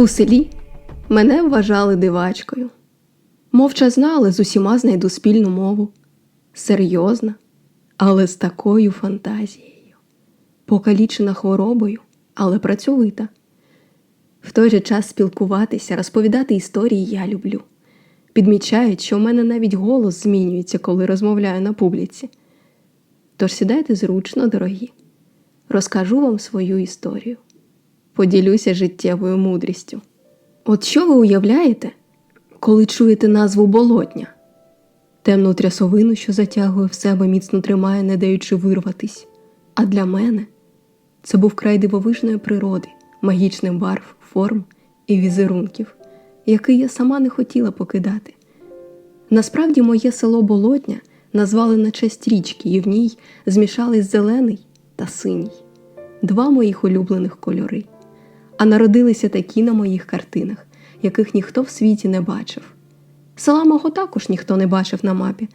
У селі мене вважали дивачкою. Мовча знали, з усіма знайду спільну мову. Серйозна, але з такою фантазією. Покалічена хворобою, але працьовита. В той же час спілкуватися, розповідати історії я люблю. Підмічають, що в мене навіть голос змінюється, коли розмовляю на публіці. Тож сідайте зручно, дорогі. Розкажу вам свою історію. Поділюся життєвою мудрістю. От що ви уявляєте, коли чуєте назву болотня? Темну трясовину, що затягує в себе, міцно тримає, не даючи вирватись. А для мене це був край дивовижної природи, магічних барв, форм і візерунків, який я сама не хотіла покидати. Насправді, моє село Болотня назвали на честь річки, і в ній змішались зелений та синій, два моїх улюблених кольори. А народилися такі на моїх картинах, яких ніхто в світі не бачив. Села мого також ніхто не бачив на мапі.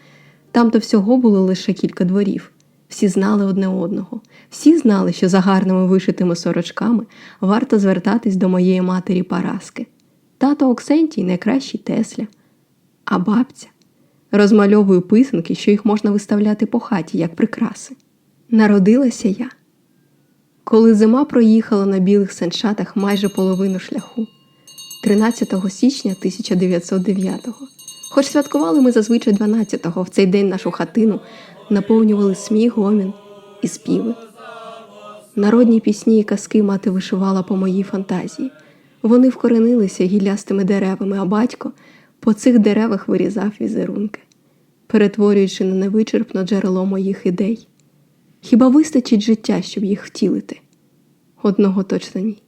Там то всього було лише кілька дворів. Всі знали одне одного, всі знали, що за гарними вишитими сорочками варто звертатись до моєї матері Параски. Тато Оксентій найкращий Тесля, а бабця розмальовує писанки, що їх можна виставляти по хаті, як прикраси. Народилася я, коли зима проїхала на білих санчатах майже половину шляху 13 січня 1909-го. Хоч святкували ми зазвичай 12-го, в цей день нашу хатину наповнювали сміх, гомін і співи. Народні пісні і казки мати вишивала по моїй фантазії. Вони вкоренилися гіллястими деревами, а батько по цих деревах вирізав візерунки, перетворюючи на невичерпне джерело моїх ідей. Хіба вистачить життя, щоб їх втілити? Одного точно ні.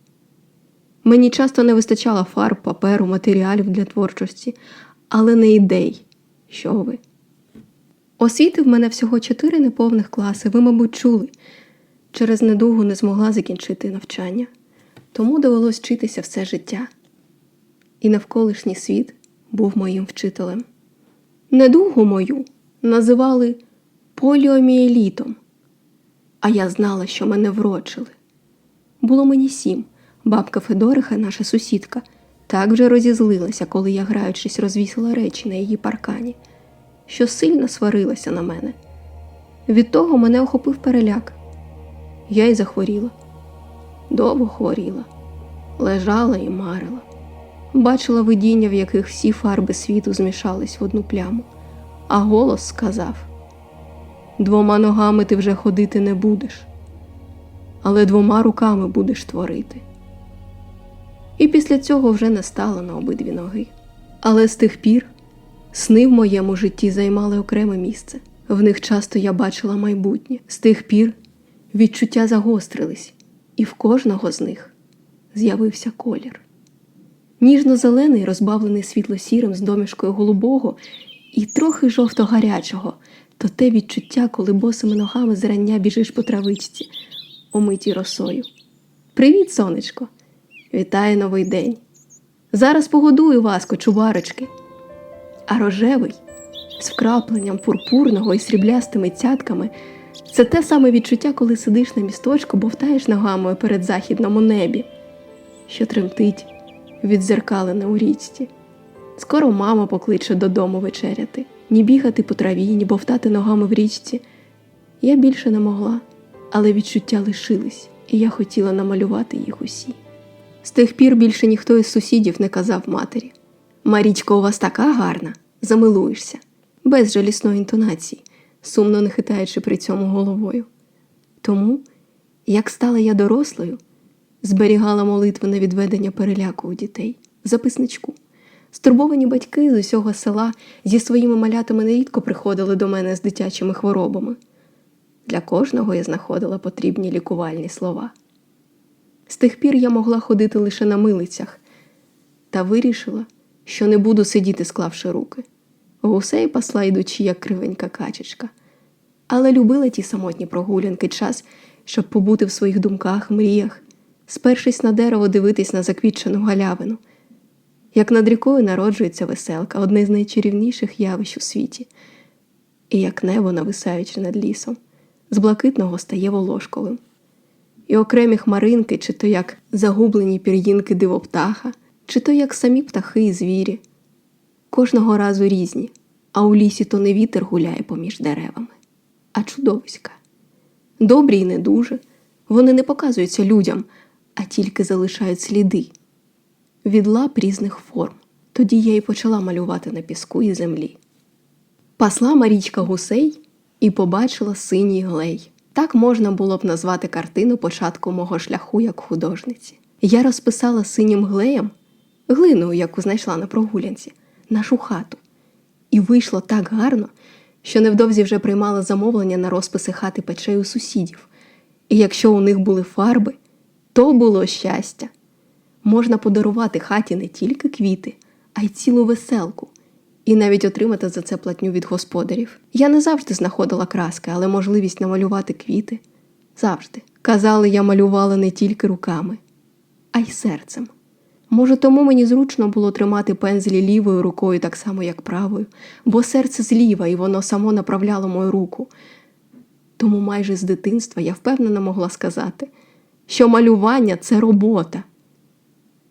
Мені часто не вистачало фарб, паперу, матеріалів для творчості, але не ідей. Що ви? Освіти в мене всього чотири неповних класи, ви, мабуть, чули. Через недугу не змогла закінчити навчання, тому довелось вчитися все життя. І навколишній світ був моїм вчителем. Недугу мою називали поліоміелітом, а я знала, що мене врочили. Було мені сім. Бабка Федориха, наша сусідка, так вже розізлилася, коли я, граючись, розвісила речі на її паркані, що сильно сварилася на мене. Від того мене охопив переляк. Я й захворіла. Довго хворіла, лежала і марила. Бачила видіння, в яких всі фарби світу змішались в одну пляму, а голос сказав: Двома ногами ти вже ходити не будеш, але двома руками будеш творити. І після цього вже не стала на обидві ноги. Але з тих пір сни в моєму житті займали окреме місце. В них часто я бачила майбутнє. З тих пір відчуття загострились, і в кожного з них з'явився колір. Ніжно-зелений, розбавлений світло-сірим з домішкою голубого і трохи жовто-гарячого, то те відчуття, коли босими ногами зрання біжиш по травичці, омитій росою. Привіт, сонечко! Вітаю новий день. Зараз погодую вас, кочубарочки. А рожевий з вкрапленням пурпурного і сріблястими цятками це те саме відчуття, коли сидиш на місточку, бовтаєш ногами перед західному небі, що тремтить відзеркалене у річці. Скоро мама покличе додому вечеряти, ні бігати по траві, ні бовтати ногами в річці. Я більше не могла, але відчуття лишились, і я хотіла намалювати їх усі. З тих пір більше ніхто із сусідів не казав матері Марічко, у вас така гарна, замилуєшся, без жалісної інтонації, сумно не хитаючи при цьому головою. Тому, як стала я дорослою, зберігала молитви на відведення переляку у дітей записничку. Стурбовані батьки з усього села зі своїми малятами нерідко приходили до мене з дитячими хворобами. Для кожного я знаходила потрібні лікувальні слова. З тих пір я могла ходити лише на милицях та вирішила, що не буду сидіти, склавши руки. Гусей пасла йдучи, як кривенька качечка, але любила ті самотні прогулянки час, щоб побути в своїх думках, мріях, спершись на дерево, дивитись на заквітчену галявину. Як над рікою народжується веселка, одне з найчарівніших явищ у світі, і як небо, нависаючи над лісом, з блакитного стає волошковим і окремі хмаринки, чи то як загублені пір'їнки дивоптаха, чи то як самі птахи і звірі. Кожного разу різні, а у лісі то не вітер гуляє поміж деревами, а чудовиська. Добрі й не дуже, вони не показуються людям, а тільки залишають сліди від лап різних форм. Тоді я й почала малювати на піску і землі. Пасла Марічка гусей і побачила синій глей. Так можна було б назвати картину початку мого шляху як художниці. Я розписала синім глеєм глину, яку знайшла на прогулянці, нашу хату. І вийшло так гарно, що невдовзі вже приймала замовлення на розписи хати печей у сусідів. І якщо у них були фарби, то було щастя. Можна подарувати хаті не тільки квіти, а й цілу веселку, і навіть отримати за це платню від господарів. Я не завжди знаходила краски, але можливість намалювати квіти завжди. Казали, я малювала не тільки руками, а й серцем. Може, тому мені зручно було тримати пензлі лівою рукою так само, як правою, бо серце зліва, і воно само направляло мою руку. Тому майже з дитинства я впевнено могла сказати, що малювання це робота.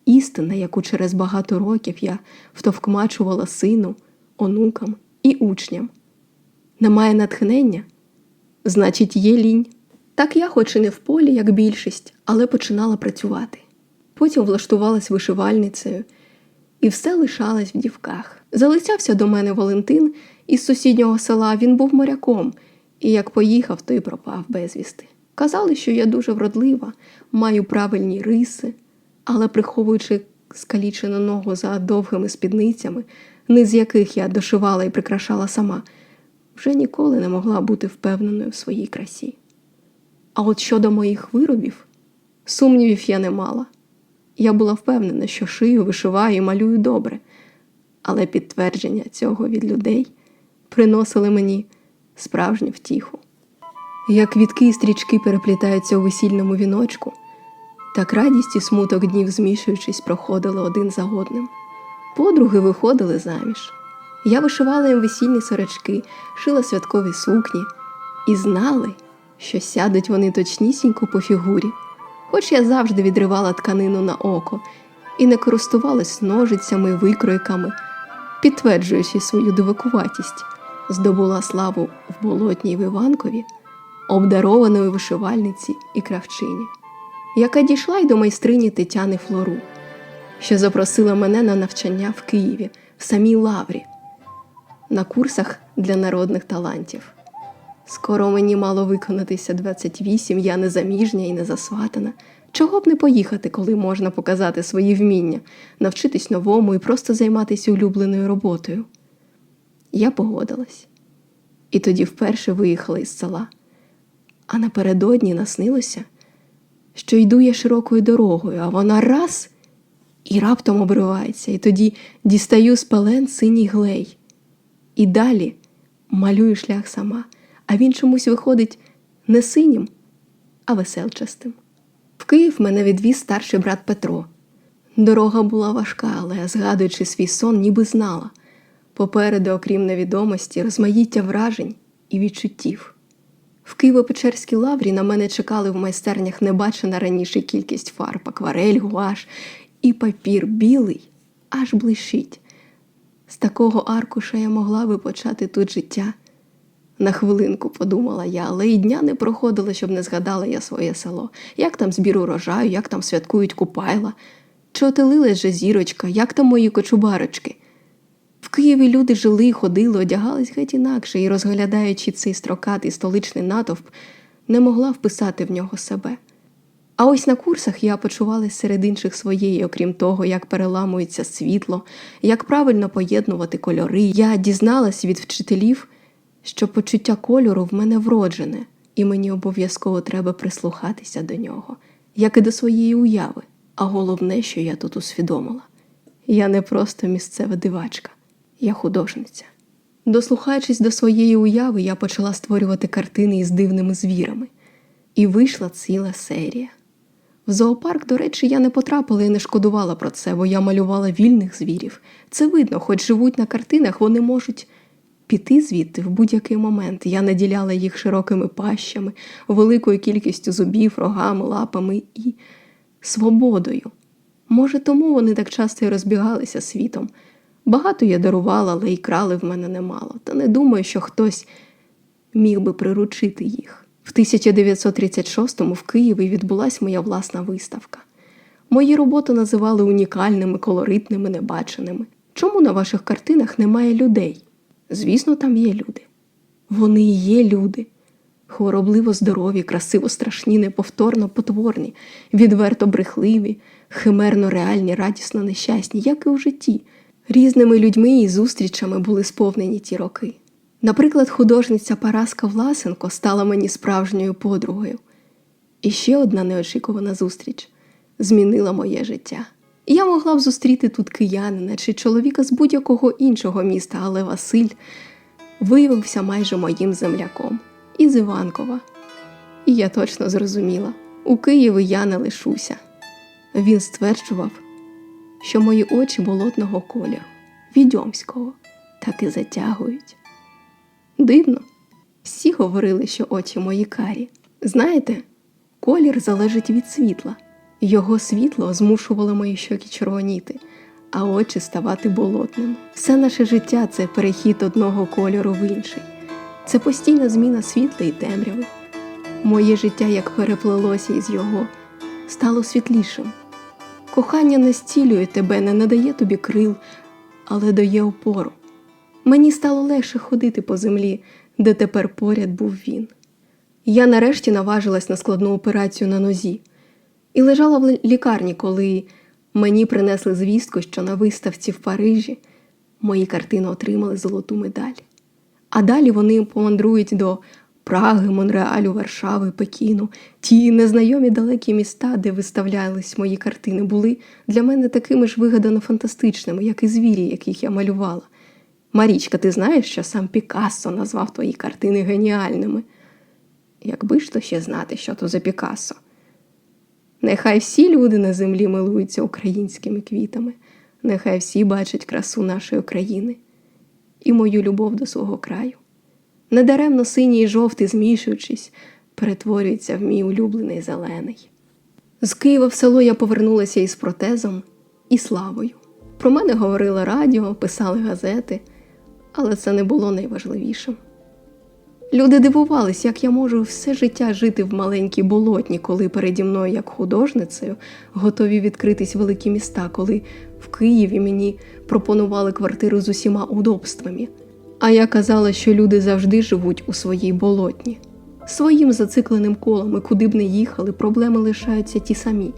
Істина, яку через багато років я втовкмачувала сину, онукам і учням. Немає натхнення, значить, є лінь. Так я, хоч і не в полі, як більшість, але починала працювати. Потім влаштувалась вишивальницею, і все лишалось в дівках. Залицявся до мене Валентин із сусіднього села, він був моряком, і як поїхав, то й пропав безвісти. Казали, що я дуже вродлива, маю правильні риси, але приховуючи скалічену ногу за довгими спідницями, низ яких я дошивала і прикрашала сама, вже ніколи не могла бути впевненою в своїй красі. А от щодо моїх виробів, сумнівів я не мала. Я була впевнена, що шию, вишиваю і малюю добре, але підтвердження цього від людей приносили мені справжню втіху. Як квітки і стрічки переплітаються у весільному віночку, так радість і смуток днів, змішуючись, проходили один за одним. Подруги виходили заміж. Я вишивала їм весільні сорочки, шила святкові сукні і знали, що сядуть вони точнісінько по фігурі, хоч я завжди відривала тканину на око і не користувалась ножицями викройками, підтверджуючи свою дивакуватість, здобула славу в болотній Виванкові, обдарованої вишивальниці і кравчині, яка дійшла й до майстрині Тетяни Флору, що запросила мене на навчання в Києві, в самій лаврі, на курсах для народних талантів. Скоро мені мало виконатися 28, я незаміжня і не засватана. Чого б не поїхати, коли можна показати свої вміння, навчитись новому і просто займатися улюбленою роботою? Я погодилась. І тоді вперше виїхала із села. А напередодні наснилося, що йду я широкою дорогою, а вона раз і раптом обривається, і тоді дістаю з пелен синій глей. І далі малюю шлях сама, а він чомусь виходить не синім, а веселчастим. В Київ мене відвіз старший брат Петро. Дорога була важка, але, згадуючи свій сон, ніби знала попереду, окрім невідомості, розмаїття вражень і відчуттів. В Києво-Печерській лаврі на мене чекали в майстернях небачена раніше кількість фарб, акварель, гуаш і папір білий аж блищить. З такого аркуша я могла би почати тут життя. На хвилинку подумала я, але і дня не проходило, щоб не згадала я своє село. Як там збір урожаю, як там святкують купайла, чи отелилась же зірочка, як там мої кочубарочки. В Києві люди жили, ходили, одягались геть інакше і, розглядаючи цей строкатий столичний натовп, не могла вписати в нього себе. А ось на курсах я почувалась серед інших своєї, окрім того, як переламується світло, як правильно поєднувати кольори. Я дізналась від вчителів, що почуття кольору в мене вроджене, і мені обов'язково треба прислухатися до нього, як і до своєї уяви. А головне, що я тут усвідомила. Я не просто місцева дивачка, я художниця. Дослухаючись до своєї уяви, я почала створювати картини із дивними звірами, і вийшла ціла серія. В зоопарк, до речі, я не потрапила і не шкодувала про це, бо я малювала вільних звірів. Це видно, хоч живуть на картинах, вони можуть піти звідти в будь-який момент. Я наділяла їх широкими пащами, великою кількістю зубів, рогами, лапами і свободою. Може, тому вони так часто й розбігалися світом. Багато я дарувала, але й крали в мене немало, та не думаю, що хтось міг би приручити їх. В 1936-му в Києві відбулася моя власна виставка. Мої роботи називали унікальними, колоритними, небаченими. Чому на ваших картинах немає людей? Звісно, там є люди. Вони і є люди. Хворобливо здорові, красиво страшні, неповторно потворні, відверто брехливі, химерно реальні, радісно нещасні, як і у житті. Різними людьми і зустрічами були сповнені ті роки. Наприклад, художниця Параска Власенко стала мені справжньою подругою. І ще одна неочікувана зустріч змінила моє життя. Я могла б зустріти тут киянина чи чоловіка з будь-якого іншого міста, але Василь виявився майже моїм земляком із Іванкова. І я точно зрозуміла, у Києві я не лишуся. Він стверджував, що мої очі болотного кольору, відьомського, так і затягують. Дивно, всі говорили, що очі мої карі. Знаєте, колір залежить від світла. Його світло змушувало мої щоки червоніти, а очі ставати болотними. Все наше життя це перехід одного кольору в інший. Це постійна зміна світла і темряви. Моє життя, як переплелося із його, стало світлішим. Кохання не стілює тебе, не надає тобі крил, але дає опору. Мені стало легше ходити по землі, де тепер поряд був він. Я нарешті наважилась на складну операцію на нозі і лежала в лікарні, коли мені принесли звістку, що на виставці в Парижі мої картини отримали золоту медаль. А далі вони помандрують до Праги, Монреалю, Варшави, Пекіну. Ті незнайомі далекі міста, де виставлялись мої картини, були для мене такими ж вигадано фантастичними, як і звірі, яких я малювала. Марічка, ти знаєш, що сам Пікассо назвав твої картини геніальними? Якби ж то ще знати, що то за Пікассо. Нехай всі люди на землі милуються українськими квітами, нехай всі бачать красу нашої країни і мою любов до свого краю. Недаремно синій і жовтий, змішуючись, перетворюється в мій улюблений зелений. З Києва в село я повернулася із протезом і славою. Про мене говорило радіо, писали газети, але це не було найважливішим. Люди дивувались, як я можу все життя жити в маленькій болотні, коли переді мною, як художницею, готові відкритись великі міста, коли в Києві мені пропонували квартиру з усіма удобствами. А я казала, що люди завжди живуть у своїй болотні. Своїм зацикленим колом і куди б не їхали, проблеми лишаються ті самі.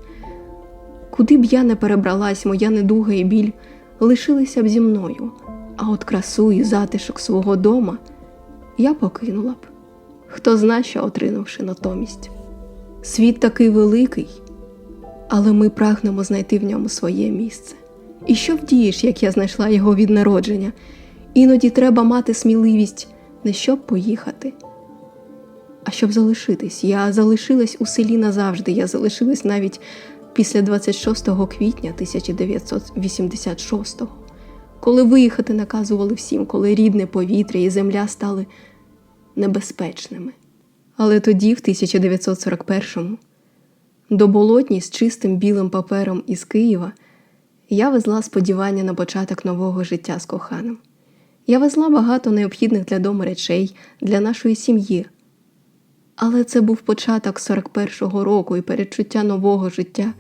Куди б я не перебралась, моя недуга і біль лишилися б зі мною, а от красу і затишок свого дома я покинула б, хто зна, що отринувши натомість. Світ такий великий, але ми прагнемо знайти в ньому своє місце. І що вдієш, як я знайшла його від народження? Іноді треба мати сміливість не щоб поїхати, а щоб залишитись. Я залишилась у селі назавжди. Я залишилась навіть після 26 квітня 1986-го, коли виїхати наказували всім, коли рідне повітря і земля стали небезпечними. Але тоді, в 1941-му, до болотні з чистим білим папером із Києва, я везла сподівання на початок нового життя з коханим. Я везла багато необхідних для дому речей для нашої сім'ї. Але це був початок 41-го року, і передчуття нового життя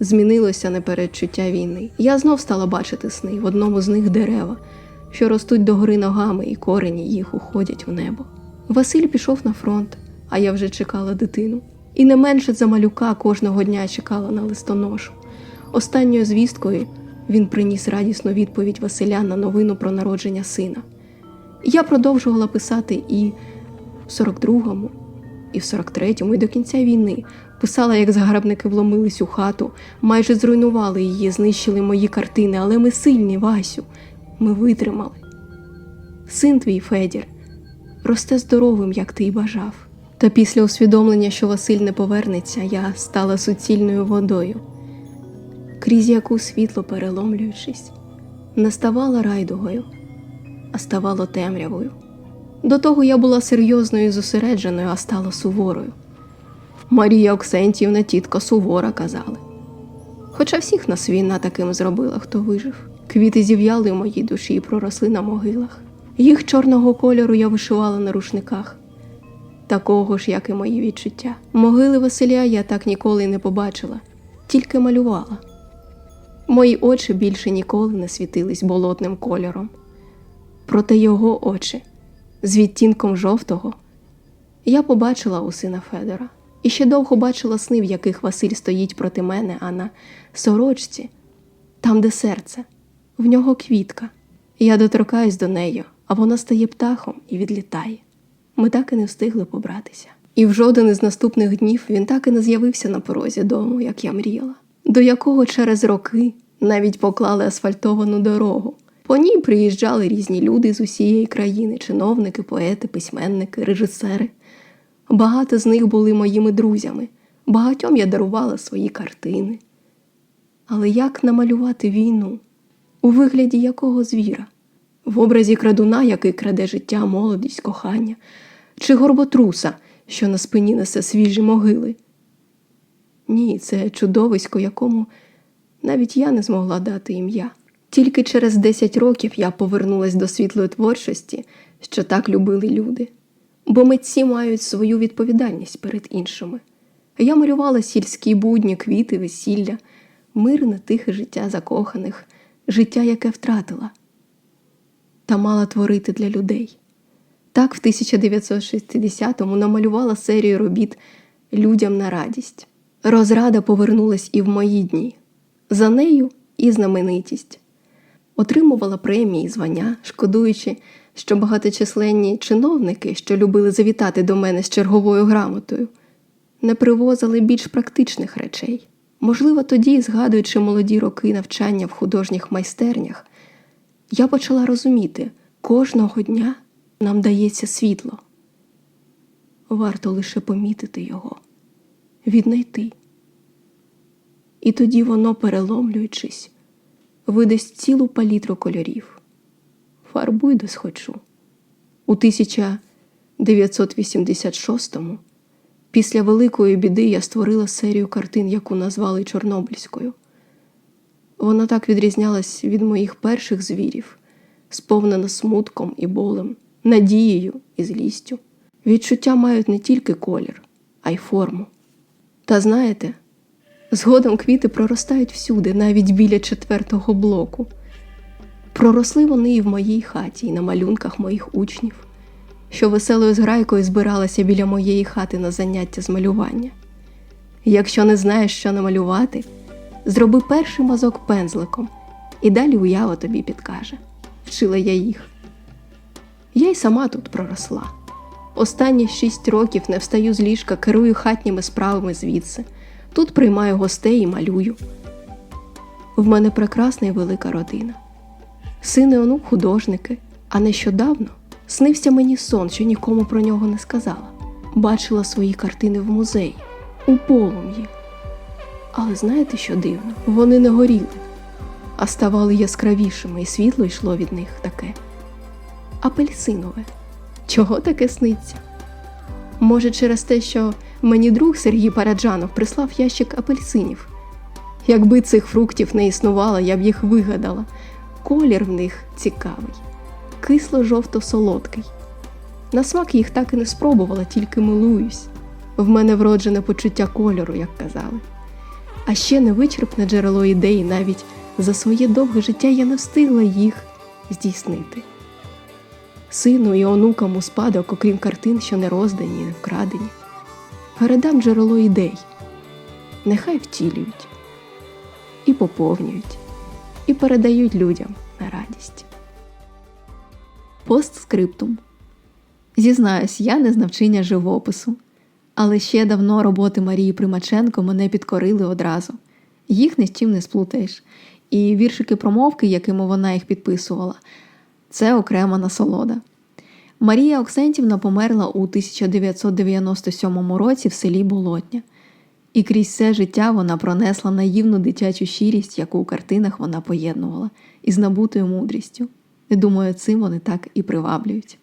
змінилося на передчуття війни. Я знов стала бачити сни в одному з них дерева, що ростуть догори ногами, і корені їх уходять в небо. Василь пішов на фронт, а я вже чекала дитину. І не менше за малюка кожного дня чекала на листоношу. Останньою звісткою він приніс радісну відповідь Василя на новину про народження сина. Я продовжувала писати і в 42-му, і в 43-му, і до кінця війни писала, як загарбники вломились у хату, майже зруйнували її, знищили мої картини, але ми сильні, Васю, ми витримали. Син твій Федір росте здоровим, як ти й бажав. Та після усвідомлення, що Василь не повернеться, я стала суцільною водою крізь яку світло переломлюючись, не ставало райдугою, а ставало темрявою. До того я була серйозною і зосередженою, а стала суворою. Марія Оксентівна тітка сувора казали. Хоча всіх нас війна таким зробила, хто вижив. Квіти зів'яли в моїй душі і проросли на могилах. Їх чорного кольору я вишивала на рушниках, такого ж, як і мої відчуття. Могили Василя я так ніколи не побачила, тільки малювала. Мої очі більше ніколи не світились болотним кольором. Проте його очі з відтінком жовтого я побачила у сина Федора і ще довго бачила сни, в яких Василь стоїть проти мене, а на сорочці, там, де серце, в нього квітка. Я доторкаюсь до неї, а вона стає птахом і відлітає. Ми так і не встигли побратися. І в жоден із наступних днів він так і не з'явився на порозі дому, як я мріяла, до якого через роки навіть поклали асфальтовану дорогу. По ній приїжджали різні люди з усієї країни: чиновники, поети, письменники, режисери. Багато з них були моїми друзями, багатьом я дарувала свої картини. Але як намалювати війну? У вигляді якого звіра? В образі крадуна, який краде життя, молодість, кохання, чи горботруса, що на спині несе свіжі могили? Ні, це чудовисько, якому навіть я не змогла дати ім'я. Тільки через 10 років я повернулась до світлої творчості, що так любили люди. Бо митці мають свою відповідальність перед іншими. Я малювала сільські будні, квіти, весілля, мирне, тихе життя закоханих, життя, яке втратила, та мала творити для людей. Так в 1960-му намалювала серію робіт людям на радість. Розрада повернулась і в мої дні. За нею і знаменитість. Отримувала премії і звання, шкодуючи, що багаточисленні чиновники, що любили завітати до мене з черговою грамотою, не привозили більш практичних речей. Можливо, тоді, згадуючи молоді роки навчання в художніх майстернях, я почала розуміти, кожного дня нам дається світло. Варто лише помітити його, віднайти. І тоді воно, переломлюючись, видасть цілу палітру кольорів. Фарбуй досхочу. У 1986-му, після Великої біди, я створила серію картин, яку назвали Чорнобильською. Вона так відрізнялась від моїх перших звірів, сповнена смутком і болем, надією і злістю. Відчуття мають не тільки колір, а й форму. Та знаєте, згодом квіти проростають всюди, навіть біля четвертого блоку. Проросли вони і в моїй хаті, і на малюнках моїх учнів, що веселою зграйкою збиралася біля моєї хати на заняття з малювання. Якщо не знаєш, що намалювати, зроби перший мазок пензликом, і далі уява тобі підкаже. Вчила я їх. Я й сама тут проросла. Останні шість років не встаю з ліжка, керую хатніми справами звідси. Тут приймаю гостей і малюю. В мене прекрасна і велика родина. Син і онук художники, а нещодавно снився мені сон, що нікому про нього не сказала. Бачила свої картини в музеї, у полум'ї. Але знаєте, що дивно? Вони не горіли, а ставали яскравішими, і світло йшло від них таке. Апельсинове. Чого таке сниться? Може, через те, що мені друг Сергій Параджанов прислав ящик апельсинів. Якби цих фруктів не існувало, я б їх вигадала. Колір в них цікавий, кисло-жовто-солодкий. На смак їх так і не спробувала, тільки милуюсь. В мене вроджене почуття кольору, як казали. А ще невичерпне джерело ідей, навіть за своє довге життя я не встигла їх здійснити. Сину і онукам у спадок, окрім картин, що не роздані, не вкрадені, передам джерело ідей. Нехай втілюють і поповнюють, і передають людям на радість. Постскриптум. Зізнаюсь, я не з навчання живопису, але ще давно роботи Марії Примаченко мене підкорили одразу. Їх ні з чим не сплутаєш. І віршики промовки, якими вона їх підписувала, це окрема насолода. Марія Оксентівна померла у 1997 році в селі Болотня, і крізь все життя вона пронесла наївну дитячу щирість, яку у картинах вона поєднувала, із набутою мудрістю. І думаю, цим вони так і приваблюють.